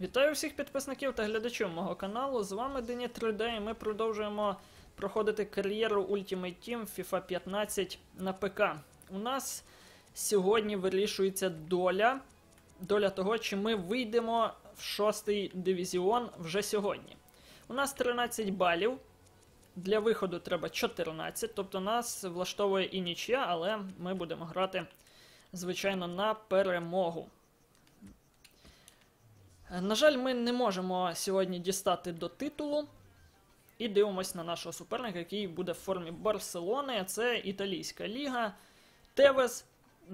Вітаю всіх підписників та глядачів мого каналу. З вами Дені 3D і ми продовжуємо проходити кар'єру Ultimate Team FIFA 15 на ПК. У нас сьогодні вирішується доля, доля того, чи ми вийдемо в шостий дивізіон вже сьогодні. У нас 13 балів. Для виходу треба 14, тобто нас влаштовує і нічия, але ми будемо грати, звичайно, на перемогу. На жаль, ми не можемо сьогодні дістати до титулу. І дивимось на нашого суперника, який буде в формі Барселони. Це італійська ліга. Тевес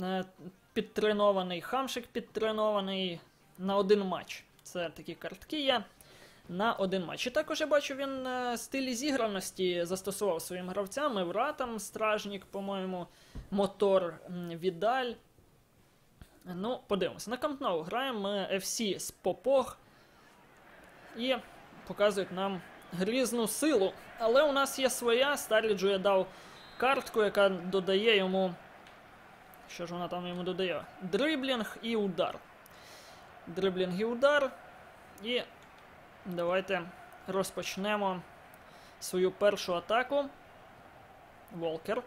е, підтренований, Хамшик підтренований на один матч. Це такі картки є на один матч. І також я бачу, він е, стилі зіграності застосував своїм гравцям. Евра там Стражник, по-моєму, Мотор Відаль. Ну, подивимося. На Camp граємо FC з Попог і показують нам грізну силу. Але у нас є своя. Старліджу я дав картку, яка додає йому. Що ж вона там йому додає? Дриблінг і удар. Дриблінг і удар. І давайте розпочнемо свою першу атаку. Волкер.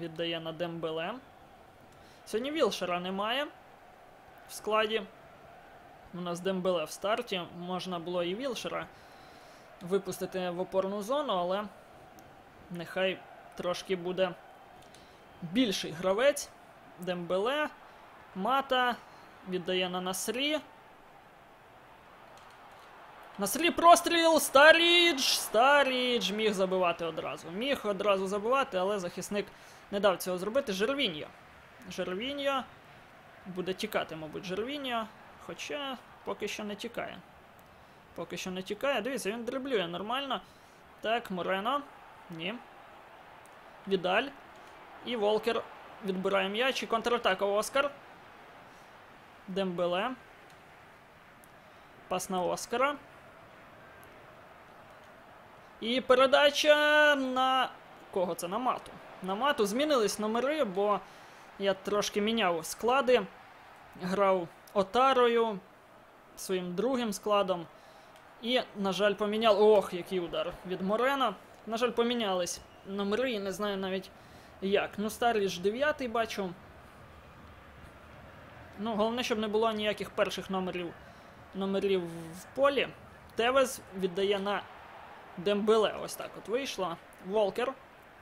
Віддає на Дембеле. Сьогодні Вілшера немає в складі. У нас Дембеле в старті. Можна було і Вілшера випустити в опорну зону, але нехай трошки буде більший гравець. Дембеле. Мата. Віддає на Насрі. Насрі простріл! Старідж! Старідж міг забивати одразу. Міг одразу забивати, але захисник не дав цього зробити. Жервіньо. Жервіньо. Буде тікати, мабуть, Жервіньо. Хоча поки що не тікає. Поки що не тікає. Дивіться, він дриблює нормально. Так, Морено. Ні. Відаль. І Волкер відбирає м'яч. І контратака Оскар. Дембеле. Пас на Оскара. І передача на. Кого це? На мату. На мату змінились номери, бо я трошки міняв склади. Грав Отарою своїм другим складом. І, на жаль, поміняв. Ох, який удар від Морена. На жаль, помінялись номери, і не знаю навіть як. Ну, Старліж 9 бачу. Ну, головне, щоб не було ніяких перших номерів номерів в полі. Тевес віддає на Дембеле. Ось так от вийшло. Волкер,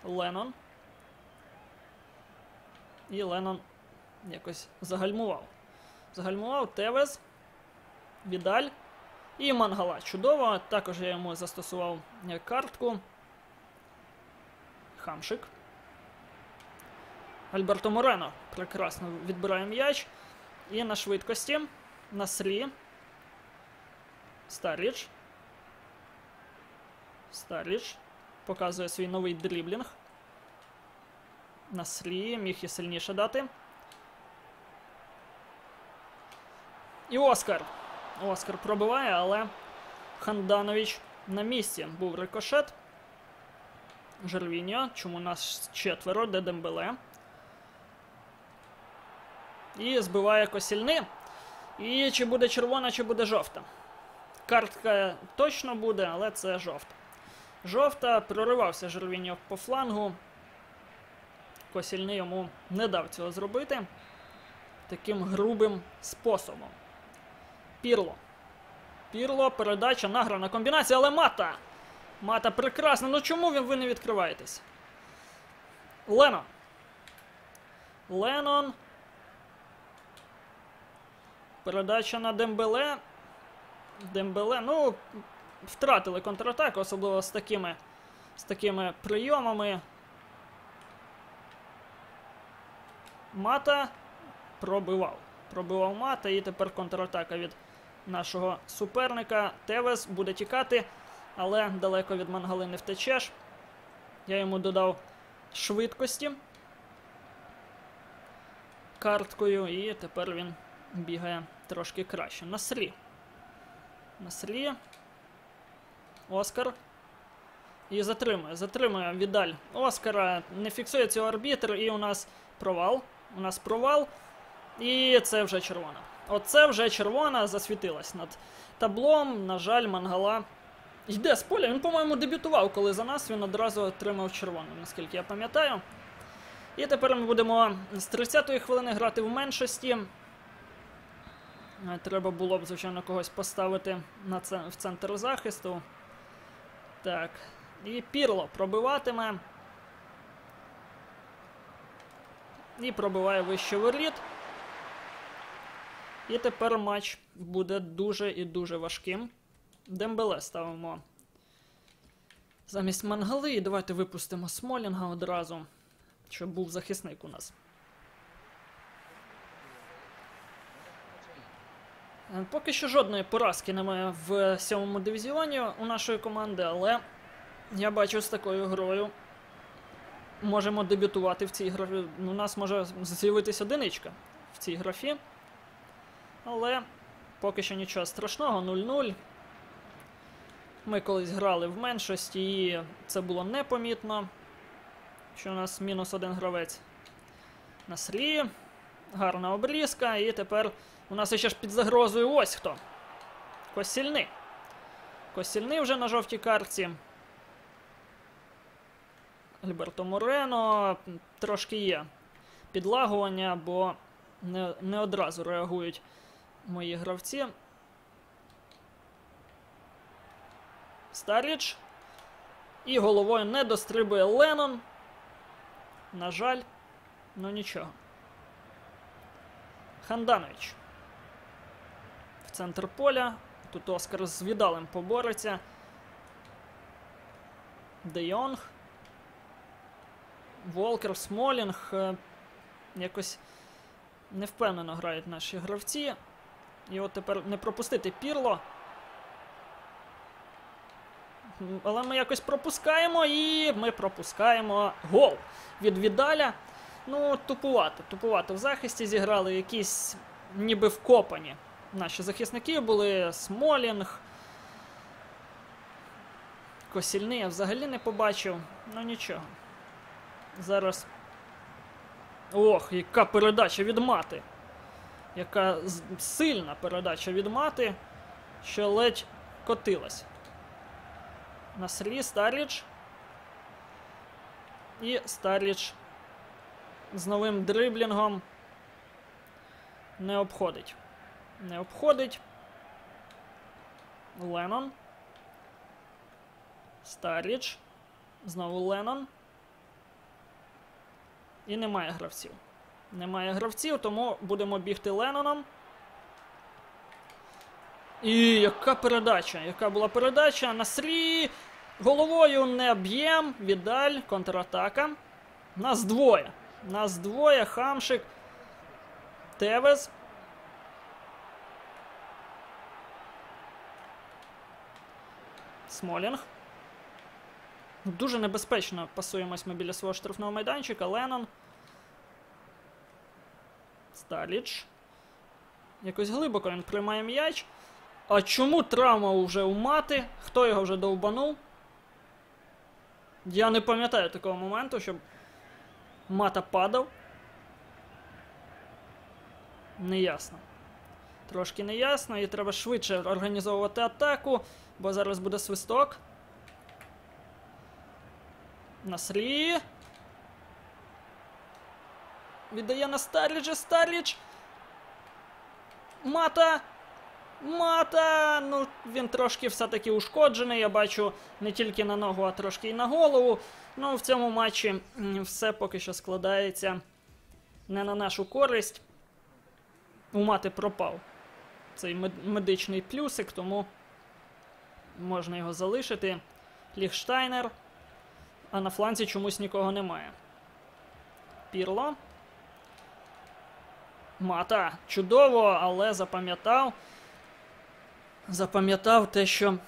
Леннон. І Леннон якось загальмував. Загальмував Тевес, Відаль і Мангала. Чудово. Також я йому застосував е, картку. Хамшик. Альберто Морено прекрасно відбирає м'яч. І на швидкості. Насрі. Старлідж. Старлідж. Показує свій новий дріблінг. Насрі. Міг і сильніше дати. І Оскар. Оскар пробиває, але Ханданович на місці. Був рикошет. Жервіньо. Чому нас четверо, де Дембеле. І збиває косільни. І чи буде червона, чи буде жовта. Картка точно буде, але це жовта. Жовта проривався Жервіньо по флангу. Косільний йому не дав цього зробити таким грубим способом. Пірло. Пірло, передача, награна комбінація, але мата! Мата прекрасна. Ну чому ви- не відкриваєтесь? Ленон. Ленон. Передача на Дембеле. Дембеле. Ну, втратили контратаку, особливо з такими, з такими прийомами. Мата пробивав. Пробивав мата, і тепер контратака від нашого суперника. Тевес буде тікати, але далеко від мангали не втечеш. Я йому додав швидкості карткою, і тепер він бігає трошки краще. Насрі. Насрі. Оскар. І затримує. Затримує Відаль Оскара. Не фіксує цього арбітр, і у нас провал. У нас провал. І це вже червона. Оце вже червона засвітилась над таблом. На жаль, мангала йде з поля. Він, по-моєму, дебютував, коли за нас він одразу отримав червону, наскільки я пам'ятаю. І тепер ми будемо з 30-ї хвилини грати в меншості. Треба було б, звичайно, когось поставити на це, в центр захисту. Так. І Пірло пробиватиме. І пробиває вище воріт. І тепер матч буде дуже і дуже важким. Дембеле ставимо замість мангали. І давайте випустимо Смолінга одразу, щоб був захисник у нас. Е, Поки що жодної поразки немає в сьомому дивізіоні у нашої команди, але я бачу з такою грою. Можемо дебютувати в цій графі. У нас може з'явитися одиничка в цій графі. Але поки що нічого страшного, 0-0. Ми колись грали в меншості, і це було непомітно. Що у нас мінус один гравець на срі. Гарна обрізка. І тепер у нас ще ж під загрозою ось хто. Косільний. Косільний вже на жовтій картці. Альберто Морено трошки є підлагування, бо не, не одразу реагують мої гравці. Старіч. І головою не дострибує Леннон. На жаль, ну нічого. Ханданович. В центр поля. Тут Оскар з Відалем побореться. Де Йонг. Волкер, Смолінг. Е, Якось невпевнено грають наші гравці. І от тепер не пропустити Пірло. Але ми якось пропускаємо і ми пропускаємо гол від Відаля. Ну, тупувато, тупувато в захисті зіграли якісь ніби вкопані. Наші захисники були Смолінг. Косільний я взагалі не побачив. Ну нічого. Зараз. Ох, яка передача від мати. Яка сильна передача від мати, що ледь котилась. На селі Старліч. І Старліч з новим дриблінгом не обходить. Не обходить. Леннон. Старліч. Знову Леннон. І немає гравців. Немає гравців, тому будемо бігти Ленноном. І яка передача? Яка була передача? Насрі! Головою не б'єм. Відаль, контратака. Нас двоє. Нас двоє. Хамшик. Тевес. Смолінг. Дуже небезпечно пасуємось ми біля свого штрафного майданчика. Леннон. Сталіч. Якось глибоко він приймає м'яч. А чому травма вже у мати? Хто його вже довбанув? Я не пам'ятаю такого моменту, щоб мата падав. Неясно. Трошки неясно, і треба швидше організовувати атаку, бо зараз буде свисток. Насрі. Віддає на Старліджа. Старлідж. Мата. Мата. Ну, він трошки все-таки ушкоджений. Я бачу не тільки на ногу, а трошки і на голову. Ну, в цьому матчі все поки що складається не на нашу користь. У мати пропав цей медичний плюсик, тому можна його залишити. Ліхштайнер. А на фланзі чомусь нікого немає. Пірло. Мата. Чудово, але запам'ятав. Запам'ятав те, що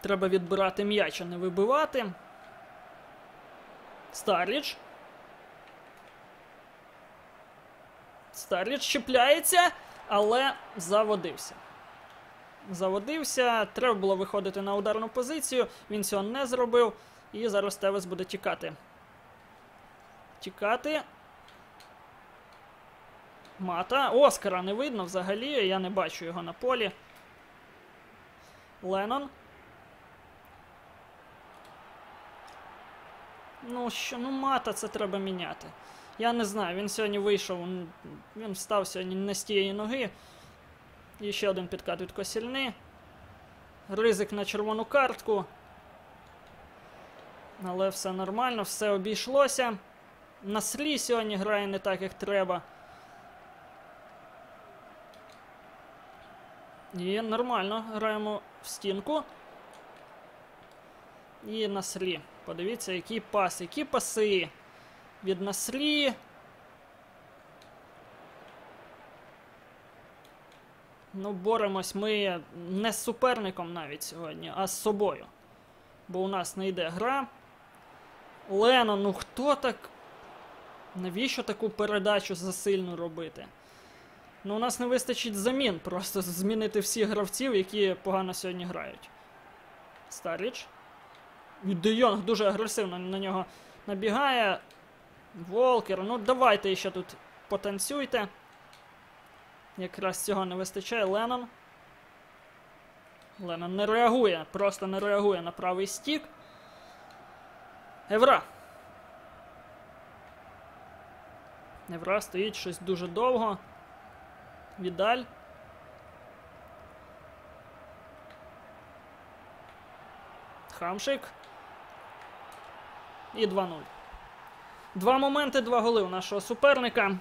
треба відбирати м'яч, а не вибивати. Старліч. Старліч чіпляється, але заводився. Заводився. Треба було виходити на ударну позицію. Він цього не зробив. І зараз Тевес буде тікати. Тікати. Мата. Оскара не видно взагалі, я не бачу його на полі. Леннон. Ну що, ну мата це треба міняти. Я не знаю, він сьогодні вийшов, він встав сьогодні не з тієї ноги. І ще один підкат від Косільни. Ризик на червону картку. Але все нормально, все обійшлося. Наслі сьогодні грає не так, як треба. І нормально граємо в стінку. І Наслі. Подивіться, які паси, які паси. Від Наслі. Ну, боремось ми не з суперником навіть сьогодні, а з собою. Бо у нас не йде гра. Лено, ну хто так. Навіщо таку передачу засильну робити? Ну, у нас не вистачить замін, просто змінити всіх гравців, які погано сьогодні грають. Старіч. Де Йонг дуже агресивно на нього набігає. Волкер, ну давайте ще тут потанцюйте. Якраз цього не вистачає. Леннон. Леннон не реагує, просто не реагує на правий стік. Евра. Евра стоїть щось дуже довго. Відаль. Хамшик. І 2-0. Два моменти, два голи у нашого суперника.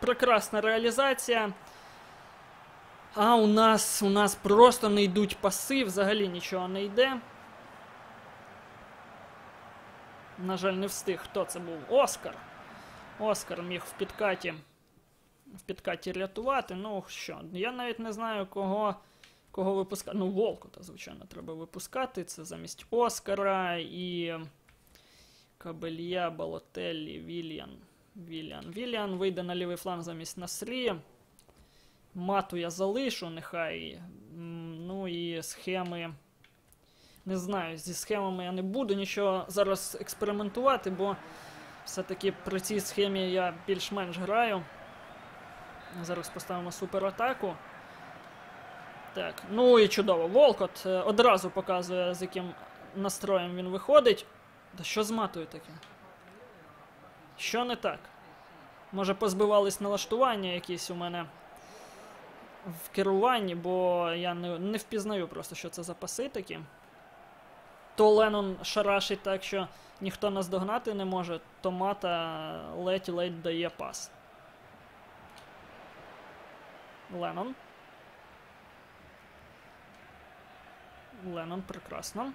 Прекрасна реалізація. А у нас у нас просто не йдуть паси, взагалі нічого не йде. На жаль, не встиг. Хто це був? Оскар. Оскар міг в підкаті в підкаті рятувати. Ну що, я навіть не знаю, кого кого випускати. Ну, Волкота, звичайно, треба випускати. Це замість Оскара і Кабелья, Балотеллі, Вільян. Вільян. Вільян вийде на лівий фланг замість Насрі. Мату я залишу, нехай. Ну і схеми. Не знаю, зі схемами я не буду нічого зараз експериментувати, бо все-таки при цій схемі я більш-менш граю. Зараз поставимо суператаку. Так, ну і чудово. Волкот е, одразу показує, з яким настроєм він виходить. Та що з матою таке? Що не так? Може, позбивались налаштування якісь у мене в керуванні, бо я не, не впізнаю просто, що це за паси такі. То Леннон шарашить так, що ніхто нас догнати не може, то мата ледь-ледь дає пас. Леннон. Леннон, прекрасно.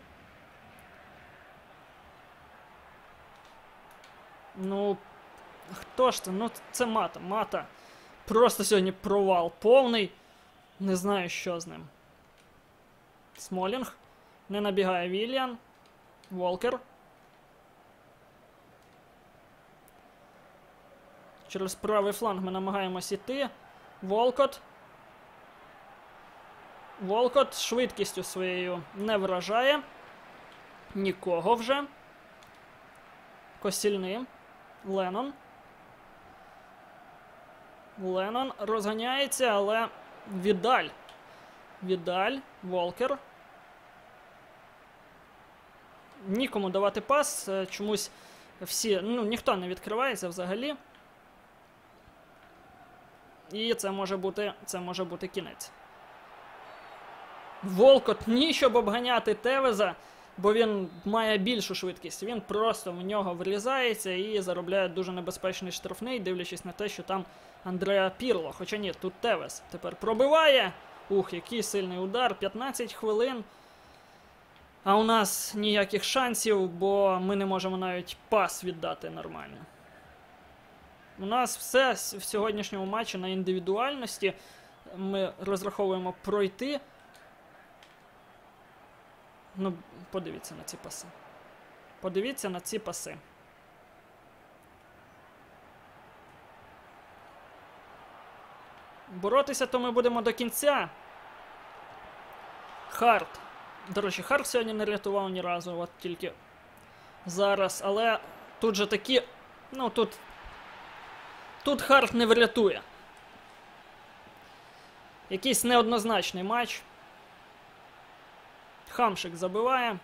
Ну, хто ж це? Ну, це мата. Мата. Просто сьогодні провал повний. Не знаю, що з ним. Смолінг. Не набігає Вільян. Волкер. Через правий фланг ми намагаємось іти. Волкот. Волкот швидкістю своєю не вражає. Нікого вже. Косільний. Леннон. Леннон розганяється, але віддаль. Віддаль. Волкер. Нікому давати пас. е, Чомусь всі. Ну, ніхто не відкривається взагалі. І це може бути це може бути кінець. Волкот ні, щоб обганяти Тевеза, бо він має більшу швидкість. Він просто в нього врізається і заробляє дуже небезпечний штрафний, дивлячись на те, що там Андреа Пірло. Хоча ні, тут Тевес тепер пробиває. Ух, який сильний удар. 15 хвилин. А у нас ніяких шансів, бо ми не можемо навіть пас віддати нормально. У нас все в сьогоднішньому матчі на індивідуальності. Ми розраховуємо пройти. Ну, подивіться на ці паси. Подивіться на ці паси. Боротися то ми будемо до кінця. Харт. До речі, Харт сьогодні не рятував ні разу, от тільки зараз. Але тут же такі. Ну, тут Тут Харт не врятує. Якийсь неоднозначний матч. Хамшик забиває.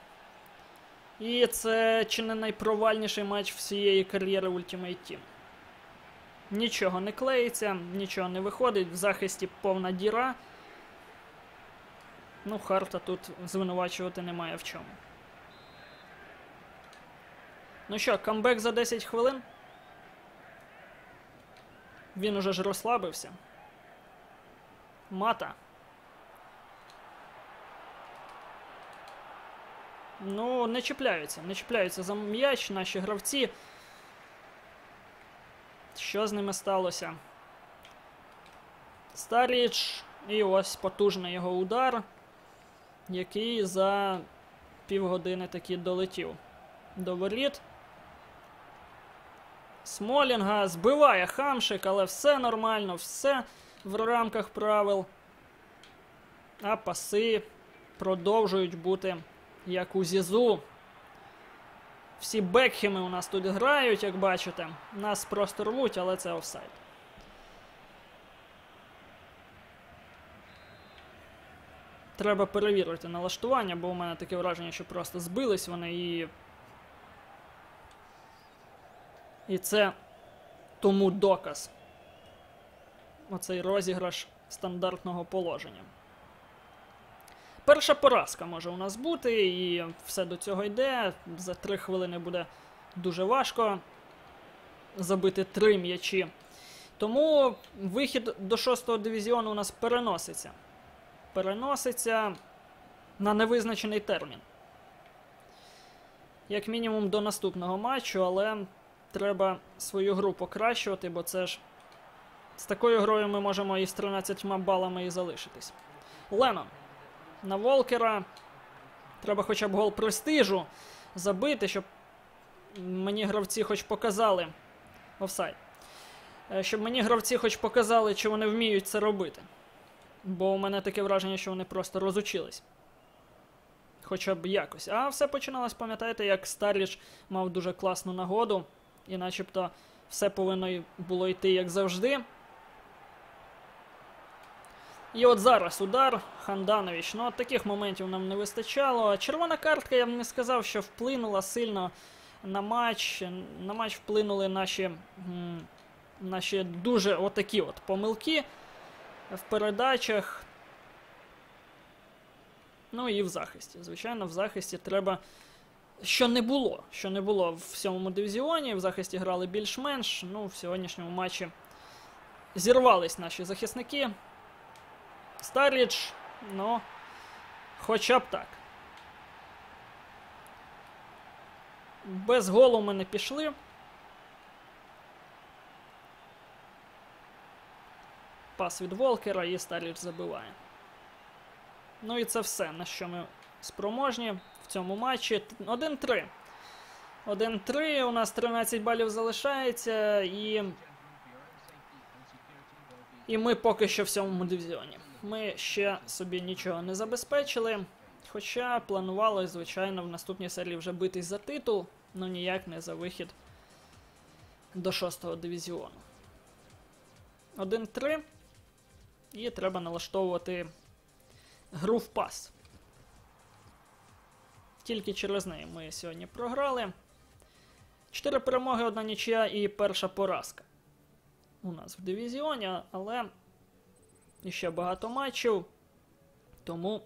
І це чи не найпровальніший матч всієї кар'єри Ultimate Team. Нічого не клеїться, нічого не виходить, в захисті повна діра. Ну, Харта тут звинувачувати немає в чому. Ну що, камбек за 10 хвилин? Він уже ж розслабився. Мата. Ну, не чіпляються, не чіпляються за м'яч наші гравці. Що з ними сталося? Старіч. І ось потужний його удар, який за півгодини таки долетів до воріт. Смолінга збиває хамшик, але все нормально, все в рамках правил. А паси продовжують бути як у Зізу. Всі бекхеми у нас тут грають, як бачите. Нас просто рвуть, але це офсайд. Треба перевірити налаштування, бо у мене таке враження, що просто збились вони і. І це тому доказ. Оцей розіграш стандартного положення. Перша поразка може у нас бути, і все до цього йде. За три хвилини буде дуже важко забити три м'ячі. Тому вихід до шостого дивізіону у нас переноситься. Переноситься на невизначений термін. Як мінімум до наступного матчу, але треба свою гру покращувати, бо це ж з такою грою ми можемо і з 13 балами і залишитись. Ленон на Волкера. Треба хоча б гол престижу забити, щоб мені гравці хоч показали. Офсайд. Е, щоб мені гравці хоч показали, чи вони вміють це робити. Бо у мене таке враження, що вони просто розучились. Хоча б якось. А все починалось, пам'ятаєте, як Старліч мав дуже класну нагоду, і начебто все повинно було йти як завжди. І от зараз удар Ханданович. Ну, от таких моментів нам не вистачало. Червона картка, я б не сказав, що вплинула сильно на матч. На матч вплинули наші наші дуже отакі от помилки в передачах. Ну і в захисті. Звичайно, в захисті треба. Що не було. Що не було в сьомому дивізіоні. В захисті грали більш-менш. Ну, в сьогоднішньому матчі зірвались наші захисники. Старіч, ну, хоча б так. Без голу ми не пішли. Пас від Волкера і Старіч забиває. Ну і це все, на що ми спроможні в цьому матчі. 1-3. 1-3. У нас 13 балів залишається і. І ми поки що в сьомому дивізіоні ми ще собі нічого не забезпечили. Хоча планували, звичайно, в наступній серії вже битись за титул, але ніяк не за вихід до 6-го дивізіону. 1-3. І треба налаштовувати гру в пас. Тільки через неї ми сьогодні програли. Чотири перемоги, одна нічия і перша поразка. У нас в дивізіоні, але ще багато матчів. Тому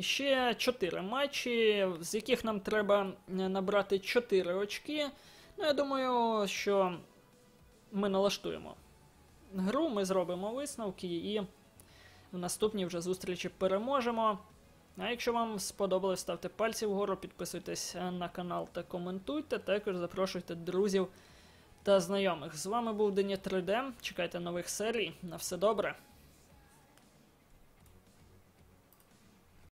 ще 4 матчі, з яких нам треба набрати 4 очки. Ну, я думаю, що ми налаштуємо гру, ми зробимо висновки і в наступній вже зустрічі переможемо. А якщо вам сподобалось, ставте пальці вгору, підписуйтесь на канал та коментуйте. Також запрошуйте друзів та знайомих. З вами був Дені 3D. Чекайте нових серій. На все добре.